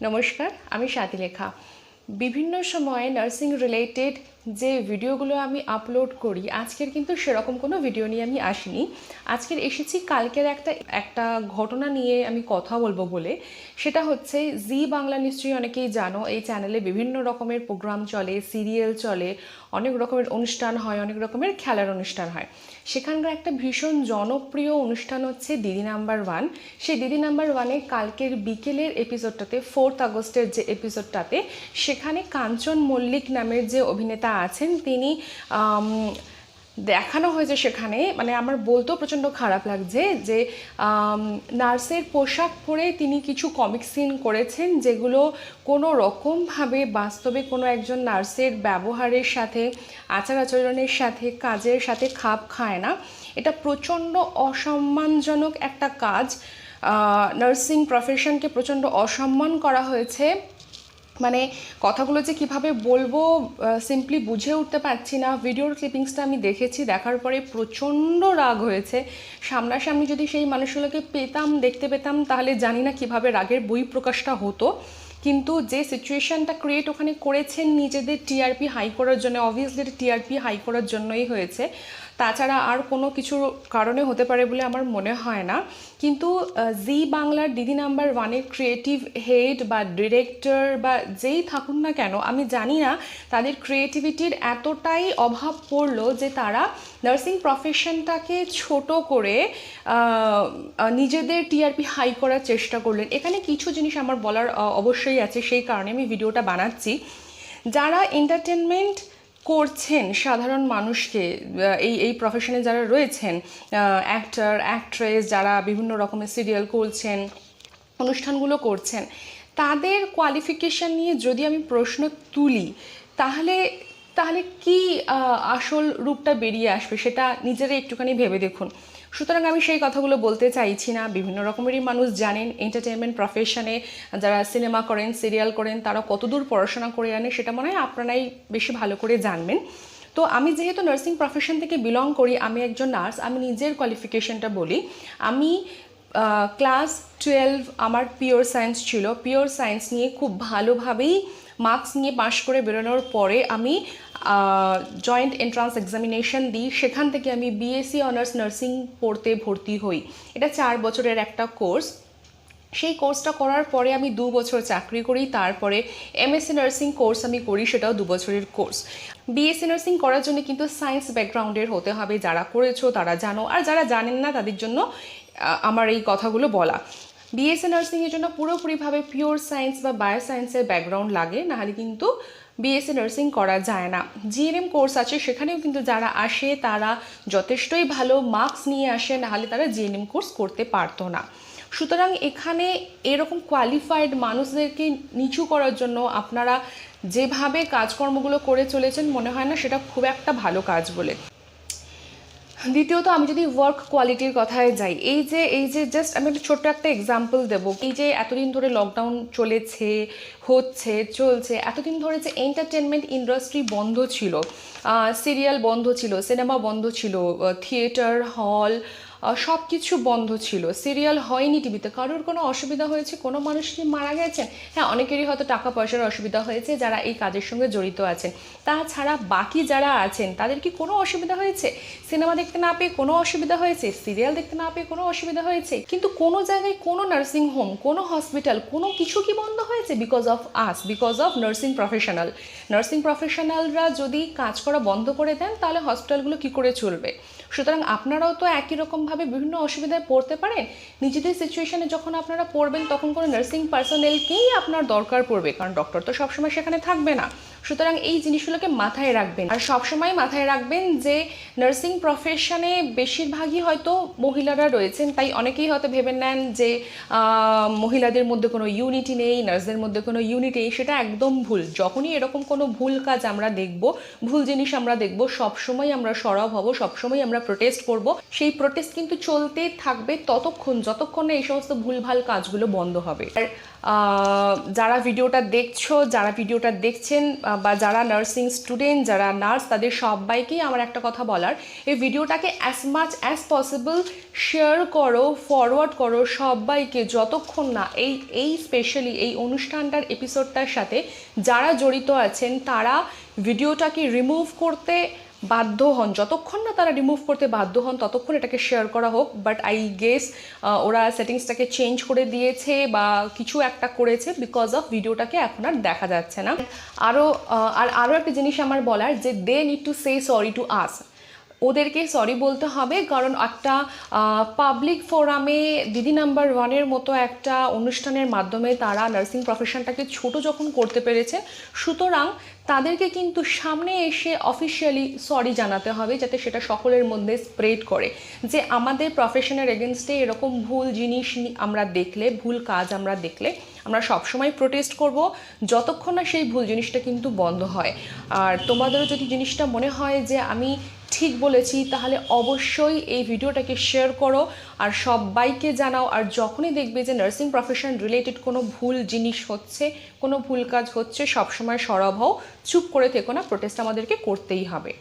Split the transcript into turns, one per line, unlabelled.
নমস্কার আমি স্বাতিলেখা বিভিন্ন সময়ে নার্সিং রিলেটেড যে ভিডিওগুলো আমি আপলোড করি, আজকের কিন্তু সেরকম কোনো ভিডিও নিয়ে আমি আসিনি। আজকের এসেছি, কালকের একটা একটা ঘটনা নিয়ে আমি কথা বলব বলে। সেটা হচ্ছে, জি বাংলা নিশ্চয়ই অনেকেই জানো, এই চ্যানেলে বিভিন্ন রকমের প্রোগ্রাম চলে সিরিয়াল চলে, অনেক রকমের অনুষ্ঠান হয়, অনেক রকমের খেলার অনুষ্ঠান হয়। সেখানকার একটা ভীষণ জনপ্রিয় অনুষ্ঠান হচ্ছে দিদি নাম্বার ওয়ান। সেই দিদি নাম্বার ওয়ানে কালকের বিকেলের এপিসোডটাতে ফোর্থ আগস্টের যে এপিসোডটাতে সেখানে কাঞ্চন মল্লিক নামের যে অভিনেতা আছেন, তিনি দেখানো হয়েছে সেখানে মানে আমার বলতেও প্রচণ্ড খারাপ লাগছে যে নার্সের পোশাক পরে তিনি কিছু কমিক সিন করেছেন যেগুলো কোনো রকমভাবে বাস্তবে কোনো একজন নার্সের ব্যবহারের সাথে, আচার আচরণের সাথে, কাজের সাথে খাপ খায় না। এটা প্রচণ্ড অসম্মানজনক একটা কাজ। নার্সিং প্রফেশনকে প্রচণ্ড অসম্মান করা হয়েছে। মানে কথাগুলো যে কীভাবে বলব সিম্পলি বুঝে উঠতে পারছি না। ভিডিওর ক্লিপিংসটা আমি দেখেছি, দেখার পরে প্রচণ্ড রাগ হয়েছে। সামনাসামনি যদি সেই মানুষগুলোকে পেতাম, দেখতে পেতাম, তাহলে জানি না কীভাবে রাগের বই প্রকাশটা হতো। কিন্তু যে সিচুয়েশনটা ক্রিয়েট ওখানে করেছেন নিজেদের টিআরপি হাই করার জন্য অবভিয়াসলি টিআরপি হাই করার জন্যই হয়েছে। তাছাড়া আর কোনো কিছুর কারণে হতে পারে বলে আমার মনে হয় না। কিন্তু জি বাংলার দিদি নাম্বার ওয়ানের ক্রিয়েটিভ হেড বা ডিরেক্টর বা যেই থাকুন না কেন আমি জানি না তাদের ক্রিয়েটিভিটির এতটাই অভাব পড়ল যে তারা নার্সিং প্রফেশনটাকে ছোট করে নিজেদের টিআরপি হাই করার চেষ্টা করলেন। এখানে কিছু জিনিস আমার বলার আহ, অবশ্যই আছে, সেই কারণে আমি ভিডিওটা বানাচ্ছি। যারা এন্টারটেনমেন্ট করছেন সাধারণ মানুষকে এই এই প্রফেশনে যারা রয়েছেন অ্যাক্টর অ্যাক্ট্রেস যারা বিভিন্ন রকমের সিরিয়াল করছেন, অনুষ্ঠানগুলো করছেন, তাদের কোয়ালিফিকেশান নিয়ে যদি আমি প্রশ্ন তুলি, তাহলে তাহলে কি আসল রূপটা বেরিয়ে আসবে সেটা নিজেরা একটুখানি ভেবে দেখুন। সুতরাং আমি সেই কথাগুলো বলতে চাইছি না। বিভিন্ন রকমেরই মানুষ জানেন এন্টারটেনমেন্ট প্রফেশনে যারা সিনেমা করেন সিরিয়াল করেন, তারা কতদূর পড়াশোনা করে আনে সেটা মনে হয় আপনারাই বেশি ভালো করে জানবেন। তো আমি যেহেতু নার্সিং প্রফেশন থেকে বিলং করি, আমি একজন নার্স আমি নিজের কোয়ালিফিকেশনটা বলি। আমি ক্লাস টুয়েলভ আমার পিওর সায়েন্স ছিল। পিওর সায়েন্স নিয়ে খুব ভালোভাবেই মার্কস নিয়ে পাশ করে বেরোনোর পরে আমি জয়েন্ট এন্ট্রান্স এক্সামিনেশন দিই। সেখান থেকে আমি বিএসসি অনার্স নার্সিং পড়তে ভর্তি হই। এটা চার বছরের একটা কোর্স সেই কোর্সটা করার পরে আমি দু বছর চাকরি করি। তারপরে এমএসসি নার্সিং কোর্স আমি করি, সেটাও দু বছরের কোর্স বিএসসি নার্সিং করার জন্য কিন্তু সায়েন্স ব্যাকগ্রাউন্ডের হতে হবে। যারা করেছ, তারা জানো। আর যারা জানেন না, তাদের জন্য আমার এই কথাগুলো বলা। বিএসসি নার্সিংয়ের জন্য পুরোপুরিভাবে পিওর সায়েন্স বা বায়ো সায়েন্সের ব্যাকগ্রাউন্ড লাগে। নাহলে কিন্তু বিএসসি নার্সিং করা যায় না। জিএনএম কোর্স আছে, সেখানেও কিন্তু যারা আসে, তারা যথেষ্টই ভালো মার্কস নিয়ে আসে, নাহলে তারা জিএনএম কোর্স করতে পারতো না। সুতরাং এখানে এরকম কোয়ালিফাইড মানুষদেরকে নিচু করার জন্য আপনারা যেভাবে কাজকর্মগুলো করে চলেছেন, মনে হয় না সেটা খুব একটা ভালো কাজ বলে। দ্বিতীয়ত আমি যদি ওয়ার্ক কোয়ালিটির কথায় যাই, এই যে এই যে জাস্ট আমি একটা ছোট্ট একটা এক্সাম্পল দেব, এই যে এতদিন ধরে লকডাউন চলেছে, হচ্ছে, চলছে, এতদিন ধরে যে এন্টারটেনমেন্ট ইন্ডাস্ট্রি বন্ধ ছিল সিরিয়াল বন্ধ ছিল, সিনেমা বন্ধ ছিল থিয়েটার, হল সব কিছু বন্ধ ছিল। সিরিয়াল হয়নি টিভিতে। কারোর কোনো অসুবিধা হয়েছে? কোনো মানুষ কি মারা গেছেন হ্যাঁ অনেকেরই হয়তো টাকা পয়সার অসুবিধা হয়েছে যারা এই কাজের সঙ্গে জড়িত আছেন। তাছাড়া বাকি যারা আছেন, তাদের কি কোনো অসুবিধা হয়েছে? সিনেমা দেখতে না পেয়ে কোনো অসুবিধা হয়েছে? সিরিয়াল দেখতে না পেয়ে কোনো অসুবিধা হয়েছে? কিন্তু কোনো জায়গায় কোনো নার্সিং হোম, কোনো হসপিটাল, কোনো কিছু কি বন্ধ হয়েছে? Because of us because of nursing professional nursing প্রফেশনালরা যদি কাজ করা বন্ধ করে দেন তাহলে হসপিটালগুলো কি করে চলবে? সুতরাং আপনারাও তো একই রকমভাবে বিভিন্ন অসুবিধায় পড়তে পারেন। নিজেদের সিচুয়েশনে যখন আপনারা পড়বেন, তখন কোনো নার্সিং পার্সোনেলকেই আপনার দরকার পড়বে, কারণ ডক্টর তো সবসময় সেখানে থাকবে না। সুতরাং এই জিনিসগুলোকে মাথায় রাখবেন। আর সবসময় মাথায় রাখবেন যে নার্সিং প্রফেশনে বেশিরভাগই হয়তো মহিলারা রয়েছেন, তাই অনেকেই হয়তো ভেবে নেন যে মহিলাদের মধ্যে কোনো ইউনিটি নেই নার্সদের মধ্যে কোনো ইউনিটি নেই, সেটা একদম ভুল। যখনই এরকম কোনো ভুল কাজ আমরা দেখব, ভুল জিনিস আমরা দেখব, সবসময় আমরা সরব হব, সবসময় আমরা প্রোটেস্ট করব, সেই প্রোটেস্ট কিন্তু চলতে থাকবে ততক্ষণ, যতক্ষণ না এই সমস্ত ভুলভাল কাজগুলো বন্ধ হবে। আর যারা ভিডিওটা দেখছ, যারা ভিডিওটা দেখছেন বা যারা নার্সিং স্টুডেন্ট যারা নার্স তাদের সবাইকেই আমার একটা কথা বলার, এই ভিডিওটাকে as much as possible share করো ফরওয়ার্ড করো সবাইকে যতক্ষণ না এই এই স্পেশালি এই অনুষ্ঠানটার এপিসোডটার সাথে যারা জড়িত আছেন, তারা ভিডিওটাকে রিমুভ করতে বাধ্য হন। যতক্ষণ না তারা রিমুভ করতে বাধ্য হন, ততক্ষণ এটাকে শেয়ার করা হোক। বাট আই গেস ওরা সেটিংসটাকে চেঞ্জ করে দিয়েছে বা কিছু একটা করেছে বিকজ অফ ভিডিওটাকে এখন আর দেখা যাচ্ছে না। আরও আর আরও একটা জিনিস আমার বলার যে they need to say sorry to us ওদেরকে সরি বলতে হবে, কারণ একটা পাবলিক ফোরামে দিদি নাম্বার ওয়ানের মতো একটা অনুষ্ঠানের মাধ্যমে তারা নার্সিং প্রফেশনটাকে ছোট যখন করতে পেরেছে, সুতরাং তাদেরকে কিন্তু সামনে এসে অফিসিয়ালি সরি জানাতে হবে, যাতে সেটা সকলের মধ্যে স্প্রেড করে। যে আমাদের প্রফেশনের এগেনস্টে এরকম ভুল জিনিস আমরা দেখলে, ভুল কাজ আমরা দেখলে, আমরা সবসময় প্রোটেস্ট করব, যতক্ষণ না সেই ভুল জিনিসটা কিন্তু বন্ধ হয়। আর তোমাদেরও যদি জিনিসটা মনে হয় যে আমি ঠিক বলেছি, তাহলে অবশ্যই এই ভিডিওটাকে শেয়ার করো আর সবাইকে জানাও। আর যখনই দেখবে যে নার্সিং প্রফেশন রিলেটেড কোনো ভুল জিনিস হচ্ছে, কোনো ভুল কাজ হচ্ছে, সবসময় সরব হও। চুপ করে থেকো না প্রোটেস্ট আমাদেরকে করতেই হবে।